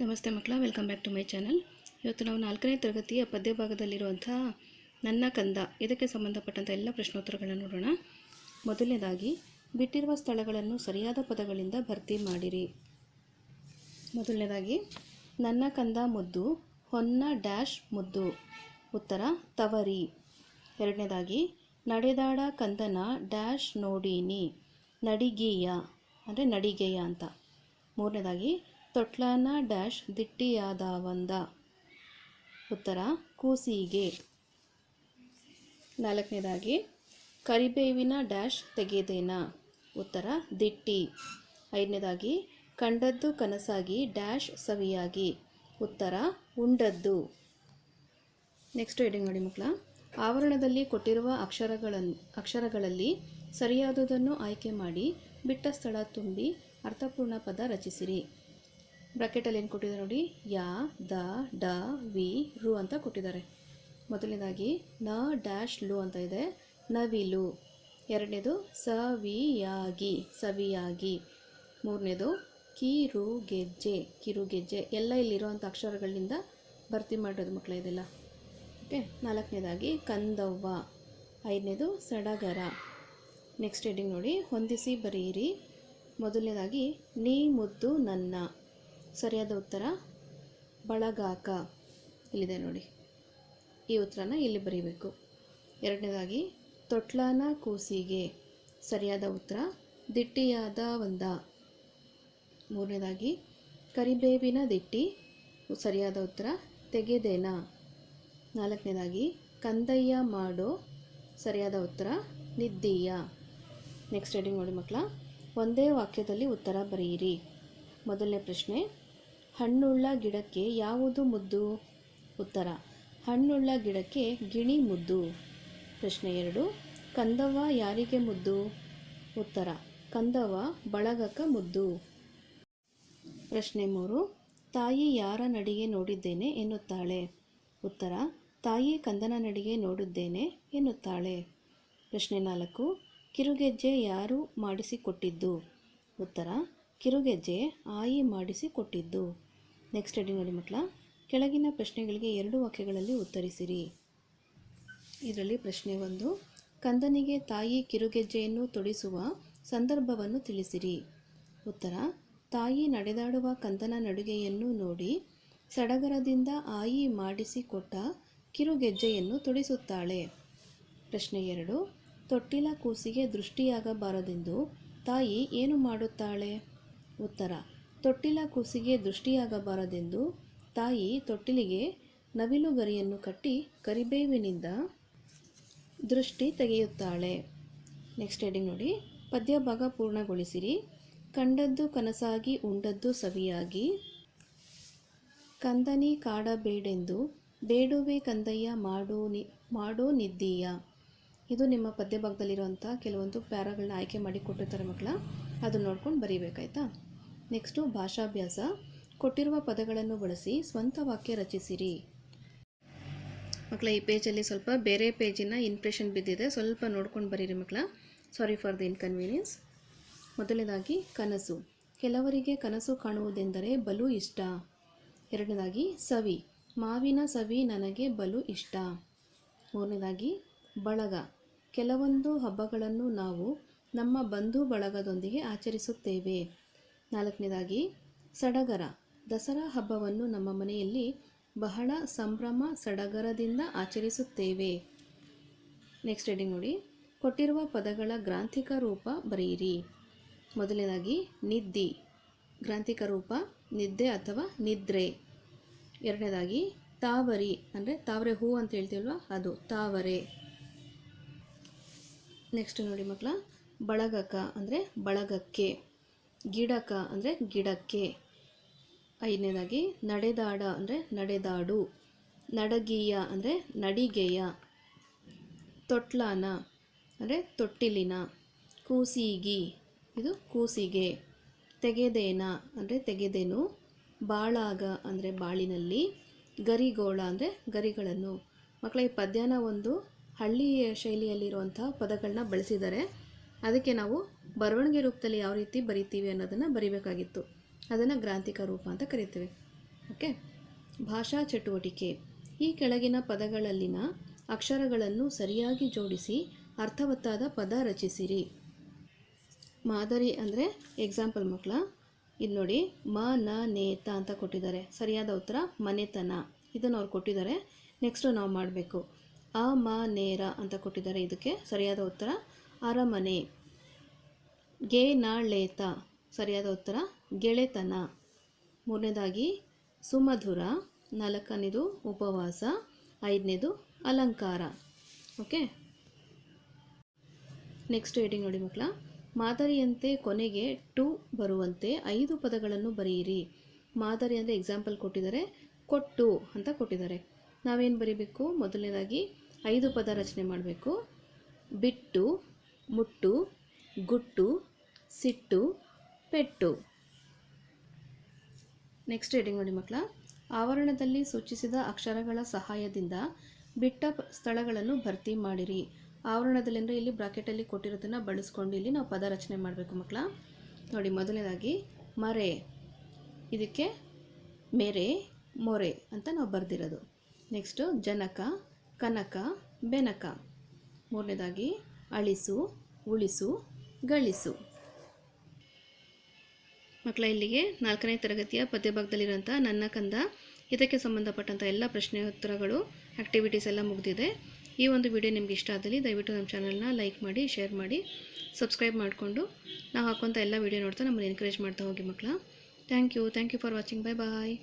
ನಮಸ್ತೆ ಮಕ್ಕಳ, welcome back to my channel. ಇವತ್ತು ನಾವು ನಾಲ್ಕನೇ ತರಗತಿಯ ಪದ್ಯ ಭಾಗದಲ್ಲಿರುವಂಥ ನನ್ನ ಕಂದ, ಇದಕ್ಕೆ ಸಂಬಂಧಪಟ್ಟಂಥ ಎಲ್ಲ ಪ್ರಶ್ನೋತ್ತರಗಳನ್ನು ನೋಡೋಣ. ಮೊದಲನೇದಾಗಿ, ಬಿಟ್ಟಿರುವ ಸ್ಥಳಗಳನ್ನು ಸರಿಯಾದ ಪದಗಳಿಂದ ಭರ್ತಿ ಮಾಡಿರಿ. ಮೊದಲನೇದಾಗಿ, ನನ್ನ ಕಂದ ಮುದ್ದು, ಹೊನ್ನ ಡ್ಯಾಶ್ ಮುದ್ದು. ಉತ್ತರ, ತವರಿ. ಎರಡನೇದಾಗಿ, ನಡೆದಾಡ ಕಂದನ ಡ್ಯಾಶ್ ನೋಡೀನಿ. ನಡಿಗೆಯ, ಅಂದರೆ ನಡಿಗೆಯ ಅಂತ. ಮೂರನೇದಾಗಿ ತೊಟ್ಲನ ಡ್ಯಾಶ್ ದಿಟ್ಟಿಯಾದವಂದ. ಉತ್ತರ, ಕೂಸಿಗೆ. ನಾಲ್ಕನೇದಾಗಿ, ಕರಿಬೇವಿನ ಡ್ಯಾಶ್ ತೆಗೆದೇನ. ಉತ್ತರ, ದಿಟ್ಟಿ. ಐದನೇದಾಗಿ, ಕಂಡದ್ದು ಕನಸಾಗಿ, ಡ್ಯಾಶ್ ಸವಿಯಾಗಿ. ಉತ್ತರ, ಉಂಡದ್ದು. ನೆಕ್ಸ್ಟ್ ಹೆಡಿಂಗ್ ನೋಡಿ ಮಕ್ಕಳ. ಆವರಣದಲ್ಲಿ ಕೊಟ್ಟಿರುವ ಅಕ್ಷರಗಳನ್ನು ಅಕ್ಷರಗಳಲ್ಲಿ ಸರಿಯಾದುದನ್ನು ಆಯ್ಕೆ ಮಾಡಿ, ಬಿಟ್ಟ ಸ್ಥಳ ತುಂಬಿ, ಅರ್ಥಪೂರ್ಣ ಪದ ರಚಿಸಿರಿ. ಬ್ರಾಕೆಟಲ್ಲಿ ಏನು ಕೊಟ್ಟಿದ್ದಾರೆ ನೋಡಿ? ಯಾ, ದ, ಡ, ವಿ, ರು ಅಂತ ಕೊಟ್ಟಿದ್ದಾರೆ. ಮೊದಲನೇದಾಗಿ, ನ ಡ್ಯಾಶ್ ಲು ಅಂತ ಇದೆ. ನವಿಲು. ಎರಡನೇದು, ಸವಿಯಾಗಿ ಸವಿಯಾಗಿ. ಮೂರನೇದು ಕಿರು ಗೆಜ್ಜೆ ಕಿರು ಗೆಜ್ಜೆ ಎಲ್ಲ ಇಲ್ಲಿರುವಂಥ ಅಕ್ಷರಗಳಿಂದ ಭರ್ತಿ ಮಾಡೋದು ಮಕ್ಕಳ ಇದೆಲ್ಲ. ಓಕೆ? ನಾಲ್ಕನೇದಾಗಿ, ಕಂದವ್ವ. ಐದನೇದು, ಸಡಗರ. ನೆಕ್ಸ್ಟ್ ಹೆಡಿಂಗ್ ನೋಡಿ, ಹೊಂದಿಸಿ ಬರೆಯಿರಿ ಮೊದಲನೇದಾಗಿ, ನೀ ಮುದ್ದು ನನ್ನ. ಸರಿಯಾದ ಉತ್ತರ, ಬಳಗಾಕ. ಇಲ್ಲಿದೆ ನೋಡಿ. ಈ ಉತ್ತರನ ಇಲ್ಲಿ ಬರೀಬೇಕು. ಎರಡನೇದಾಗಿ, ತೊಟ್ಲಾನ ಕೂಸಿಗೆ. ಸರಿಯಾದ ಉತ್ತರ, ದಿಟ್ಟಿಯಾದ ಒಂದ. ಮೂರನೇದಾಗಿ, ಕರಿಬೇವಿನ ದಿಟ್ಟಿ. ಸರಿಯಾದ ಉತ್ತರ, ತೆಗೆದೇನ. ನಾಲ್ಕನೇದಾಗಿ, ಕಂದಯ್ಯ ಮಾಡೋ. ಸರಿಯಾದ ಉತ್ತರ, ನಿದ್ದೀಯ. ನೆಕ್ಸ್ಟ್ ಹೆಡಿಂಗ್ ನೋಡಿ ಮಕ್ಕಳ. ಒಂದೇ ವಾಕ್ಯದಲ್ಲಿ ಉತ್ತರ ಬರೆಯಿರಿ ಮೊದಲನೇ ಪ್ರಶ್ನೆ ಹಣ್ಣುಳ್ಳ ಗಿಡಕ್ಕೆ ಯಾವುದು ಮುದ್ದು? ಉತ್ತರ, ಹಣ್ಣುಳ್ಳ ಗಿಡಕ್ಕೆ ಗಿಣಿ ಮುದ್ದು. ಪ್ರಶ್ನೆ ಎರಡು ಕಂದವ್ವ ಯಾರಿಗೆ ಮುದ್ದು? ಉತ್ತರ ಕಂದವ್ವ ಬಳಗಕ ಮುದ್ದು. ಪ್ರಶ್ನೆ ಮೂರು, ತಾಯಿ ಯಾರ ನಡಿಗೆ ನೋಡಿದ್ದೇನೆ ಎನ್ನುತ್ತಾಳೆ? ಉತ್ತರ, ತಾಯಿ ಕಂದನ ನಡಿಗೆ ನೋಡಿದ್ದೇನೆ ಎನ್ನುತ್ತಾಳೆ. ಪ್ರಶ್ನೆ ನಾಲ್ಕು, ಕಿರುಗೆಜ್ಜೆ ಯಾರು ಮಾಡಿಸಿಕೊಟ್ಟಿದ್ದು? ಉತ್ತರ ಕಿರುಗೆಜ್ಜೆ ಆಯಿ ಮಾಡಿಸಿಕೊಟ್ಟಿದ್ದು ನೆಕ್ಸ್ಟ್ ಹೆಡಿಂಗ್ ನೋಡಿ ಮಕ್ಕಳ, ಕೆಳಗಿನ ಪ್ರಶ್ನೆಗಳಿಗೆ ಎರಡು ವಾಕ್ಯಗಳಲ್ಲಿ ಉತ್ತರಿಸಿರಿ. ಇದರಲ್ಲಿ ಪ್ರಶ್ನೆ ಒಂದು, ಕಂದನಿಗೆ ತಾಯಿ ಕಿರುಗೆಜ್ಜೆಯನ್ನು ತೊಡಿಸುವ ಸಂದರ್ಭವನ್ನು ತಿಳಿಸಿರಿ. ಉತ್ತರ, ತಾಯಿ ನಡೆದಾಡುವ ಕಂದನ ನಡುಗೆಯನ್ನು ನೋಡಿ, ಸಡಗರದಿಂದ ಆಯಿ ಮಾಡಿಸಿಕೊಟ್ಟ ಕಿರುಗೆಜ್ಜೆಯನ್ನು ತೊಡಿಸುತ್ತಾಳೆ. ಪ್ರಶ್ನೆ ಎರಡು, ತೊಟ್ಟಿಲ ಕೂಸಿಗೆ ದೃಷ್ಟಿಯಾಗಬಾರದೆಂದು ತಾಯಿ ಏನು ಮಾಡುತ್ತಾಳೆ? ಉತ್ತರ. ತೊಟ್ಟಿಲ ಕೂಸಿಗೆ ದೃಷ್ಟಿಯಾಗಬಾರದೆಂದು ತಾಯಿ ತೊಟ್ಟಿಲಿಗೆ ನವಿಲು ಗರಿಯನ್ನು ಕಟ್ಟಿ ಕರಿಬೇವಿನಿಂದ ದೃಷ್ಟಿ ತೆಗೆಯುತ್ತಾಳೆ. ನೆಕ್ಸ್ಟ್ ಹೆಡಿಂಗ್ ನೋಡಿ. ಪದ್ಯ ಭಾಗ ಪೂರ್ಣಗೊಳಿಸಿರಿ. ಕಂಡದ್ದು ಕನಸಾಗಿ, ಉಂಡದ್ದು ಸವಿಯಾಗಿ. ಕಂದನಿ ಕಾಡಬೇಡೆಂದು, ಬೇಡುವೆ ಕಂದಯ್ಯ ಮಾಡೋ ನಿ, ಮಾಡೋ ನಿದ್ದೀಯ. ಇದು ನಿಮ್ಮ ಪದ್ಯ ಭಾಗದಲ್ಲಿರುವಂಥ ಕೆಲವೊಂದು ಪ್ಯಾರಾಗಳನ್ನ ಆಯ್ಕೆ ಮಾಡಿ ಕೊಟ್ಟಿರ್ತಾರೆ ಮಕ್ಕಳ. ಅದನ್ನ ನೋಡ್ಕೊಂಡು ಬರೀಬೇಕಾಯ್ತಾ? ನೆಕ್ಸ್ಟು ಭಾಷಾಭ್ಯಾಸ. ಕೊಟ್ಟಿರುವ ಪದಗಳನ್ನು ಬಳಸಿ ಸ್ವಂತ ವಾಕ್ಯ ರಚಿಸಿರಿ. ಮಕ್ಕಳ ಈ ಪೇಜಲ್ಲಿ ಸ್ವಲ್ಪ ಬೇರೆ ಪೇಜಿನ ಇನ್ಪ್ರೆಷನ್ ಬಿದ್ದಿದೆ. ಸ್ವಲ್ಪ ನೋಡ್ಕೊಂಡು ಬರೀರಿ ಮಕ್ಕಳ ಸಾರಿ ಫಾರ್ ದಿ ಇನ್ಕನ್ವೀನಿಯನ್ಸ್ ಮೊದಲನೇದಾಗಿ, ಕನಸು. ಕೆಲವರಿಗೆ ಕನಸು ಕಾಣುವುದೆಂದರೆ ಬಲು ಇಷ್ಟ. ಎರಡನೇದಾಗಿ, ಸವಿ. ಮಾವಿನ ಸವಿ ನನಗೆ ಬಲು ಇಷ್ಟ. ಮೂರನೇದಾಗಿ, ಬಳಗ. ಕೆಲವೊಂದು ಹಬ್ಬಗಳನ್ನು ನಾವು ನಮ್ಮ ಬಂಧು ಬಳಗದೊಂದಿಗೆ ಆಚರಿಸುತ್ತೇವೆ. ನಾಲ್ಕನೇದಾಗಿ, ಸಡಗರ. ದಸರಾ ಹಬ್ಬವನ್ನು ನಮ್ಮ ಮನೆಯಲ್ಲಿ ಬಹಳ ಸಂಭ್ರಮ ಸಡಗರದಿಂದ ಆಚರಿಸುತ್ತೇವೆ. ನೆಕ್ಸ್ಟ್ ರೆಡಿ ನೋಡಿ. ಕೊಟ್ಟಿರುವ ಪದಗಳ ಗ್ರಾಂಥಿಕ ರೂಪ ಬರೆಯಿರಿ. ಮೊದಲನೇದಾಗಿ, ನಿದ್ದಿ. ಗ್ರಾಂಥಿಕ ರೂಪ ನಿದ್ದೆ ಅಥವಾ ನಿದ್ರೆ. ಎರಡನೇದಾಗಿ, ತಾವರಿ. ಅಂದರೆ ತಾವರೆ ಹೂ ಅಂತ ಹೇಳ್ತೀವಲ್ವ? ಅದು ತಾವರೆ. ನೆಕ್ಸ್ಟ್ ನೋಡಿ ಮಕ್ಕಳ. ಬಳಗಕ ಅಂದರೆ ಬಳಗಕ್ಕೆ. ಗಿಡಕ ಅಂದರೆ ಗಿಡಕ್ಕೆ. ಐದನೇದಾಗಿ ನಡೆದಾಡ ಅಂದರೆ ನಡೆದಾಡು. ನಡಗೀಯ ಅಂದರೆ ನಡಿಗೆಯ. ತೊಟ್ಲಾನ ಅಂದರೆ ತೊಟ್ಟಿಲಿನ. ಕೂಸಿಗಿ, ಇದು ಕೂಸಿಗೆ. ತೆಗೆದೇನ ಅಂದರೆ ತೆಗೆದೇನು. ಬಾಳಾಗ ಅಂದರೆ ಬಾಳಿನಲ್ಲಿ. ಗರಿಗೋಳ ಅಂದರೆ ಗರಿಗಳನ್ನು. ಮಕ್ಕಳ, ಈ ಪದ್ಯನ ಒಂದು ಹಳ್ಳಿ ಶೈಲಿಯಲ್ಲಿರುವಂಥ ಪದಗಳನ್ನ ಬಳಸಿದ್ದಾರೆ. ಅದಕ್ಕೆ ನಾವು ಬರವಣಿಗೆ ರೂಪದಲ್ಲಿ ಯಾವ ರೀತಿ ಬರಿತೀವಿ ಅನ್ನೋದನ್ನು ಬರಿಬೇಕಾಗಿತ್ತು. ಅದನ್ನು ಗ್ರಾಂಥಿಕ ರೂಪ ಅಂತ ಕರಿತೀವಿ. ಓಕೆ? ಭಾಷಾ ಚಟುವಟಿಕೆ. ಈ ಕೆಳಗಿನ ಪದಗಳಲ್ಲಿನ ಅಕ್ಷರಗಳನ್ನು ಸರಿಯಾಗಿ ಜೋಡಿಸಿ ಅರ್ಥವತ್ತಾದ ಪದ ರಚಿಸಿರಿ. ಮಾದರಿ ಅಂದರೆ ಎಕ್ಸಾಂಪಲ್ ಮಕ್ಕಳ. ಇದು ನೋಡಿ, ಮ, ನ ನೇತ ಅಂತ ಕೊಟ್ಟಿದ್ದಾರೆ. ಸರಿಯಾದ ಉತ್ತರ, ಮನೆತನ. ಇದನ್ನು ಅವ್ರು ಕೊಟ್ಟಿದ್ದಾರೆ. ನೆಕ್ಸ್ಟು ನಾವು ಮಾಡಬೇಕು. ಅ, ಮ, ನೇರ ಅಂತ ಕೊಟ್ಟಿದ್ದಾರೆ. ಇದಕ್ಕೆ ಸರಿಯಾದ ಉತ್ತರ ಅರಮನೆ. ಗೆ ನಾಳೇತ ಸರಿಯಾದ ಉತ್ತರ? ಗೆಳೆತನ. ಮೂರನೇದಾಗಿ, ಸುಮಧುರ. ನಾಲ್ಕನೇದು, ಉಪವಾಸ. ಐದನೇದು, ಅಲಂಕಾರ. ಓಕೆ? ನೆಕ್ಸ್ಟ್ ಹೇಳಿ ನೋಡಿ ಮಕ್ಕಳ. ಮಾದರಿಯಂತೆ ಕೊನೆಗೆ ಟು ಬರುವಂತೆ ಐದು ಪದಗಳನ್ನು ಬರೆಯಿರಿ. ಮಾದರಿ ಅಂದರೆ ಎಕ್ಸಾಂಪಲ್ ಕೊಟ್ಟಿದ್ದಾರೆ, ಕೊಟ್ಟು ಅಂತ ಕೊಟ್ಟಿದ್ದಾರೆ. ನಾವೇನು ಬರೀಬೇಕು? ಮೊದಲನೇದಾಗಿ ಐದು ಪದ ರಚನೆ ಮಾಡಬೇಕು. ಬಿಟ್ಟು ಮುಟ್ಟು, ಗುಟ್ಟು, ಸಿಟ್ಟು, ಪೆಟ್ಟು. ನೆಕ್ಸ್ಟ್ ರೀಡಿಂಗ್ ನೋಡಿ ಮಕ್ಕಳ. ಆವರಣದಲ್ಲಿ ಸೂಚಿಸಿದ ಅಕ್ಷರಗಳ ಸಹಾಯದಿಂದ ಬಿಟ್ಟ ಸ್ಥಳಗಳನ್ನು ಭರ್ತಿ ಮಾಡಿರಿ. ಆವರಣದಲ್ಲಿ ಅಂದರೆ ಇಲ್ಲಿ ಬ್ರಾಕೆಟಲ್ಲಿ ಕೊಟ್ಟಿರೋದನ್ನು ಬಳಸ್ಕೊಂಡು ಇಲ್ಲಿ ನಾವು ಪದ ರಚನೆ ಮಾಡಬೇಕು ಮಕ್ಕಳ. ನೋಡಿ ಮೊದಲನೇದಾಗಿ ಮರೆ. ಇದಕ್ಕೆ ಮೆರೆ, ಮೊರೆ ಅಂತ ನಾವು ಬರೆದಿರೋದು. ನೆಕ್ಸ್ಟು ಜನಕ, ಕನಕ, ಬೆನಕ. ಮೂರನೇದಾಗಿ ಅಳಿಸು ಉಳಿಸು, ಗಳಿಸು. ಮಕ್ಕಳ, ಇಲ್ಲಿಗೆ ನಾಲ್ಕನೇ ತರಗತಿಯ ಪದ್ಯಭಾಗದಲ್ಲಿರುವಂಥ ನನ್ನ ಕಂದ, ಇದಕ್ಕೆ ಸಂಬಂಧಪಟ್ಟಂಥ ಎಲ್ಲ ಪ್ರಶ್ನೆ ಉತ್ತರಗಳು ಆ್ಯಕ್ಟಿವಿಟೀಸ್ ಎಲ್ಲ ಮುಗಿದಿದೆ. ಈ ಒಂದು ವಿಡಿಯೋ ನಿಮ್ಗೆ ಇಷ್ಟ ಆದಲ್ಲಿ ದಯವಿಟ್ಟು ನಮ್ಮ ಚಾನಲ್ನ ಲೈಕ್ ಮಾಡಿ ಶೇರ್ ಮಾಡಿ ಸಬ್ಸ್ಕ್ರೈಬ್ ಮಾಡಿಕೊಂಡು ನಾವು ಹಾಕುವಂಥ ಎಲ್ಲ ವಿಡಿಯೋ ನೋಡ್ತಾ ನಮ್ಮನ್ನು ಎನ್ಕರೇಜ್ ಮಾಡ್ತಾ ಹೋಗಿ ಮಕ್ಕಳ. Thank you thank you for watching bye bye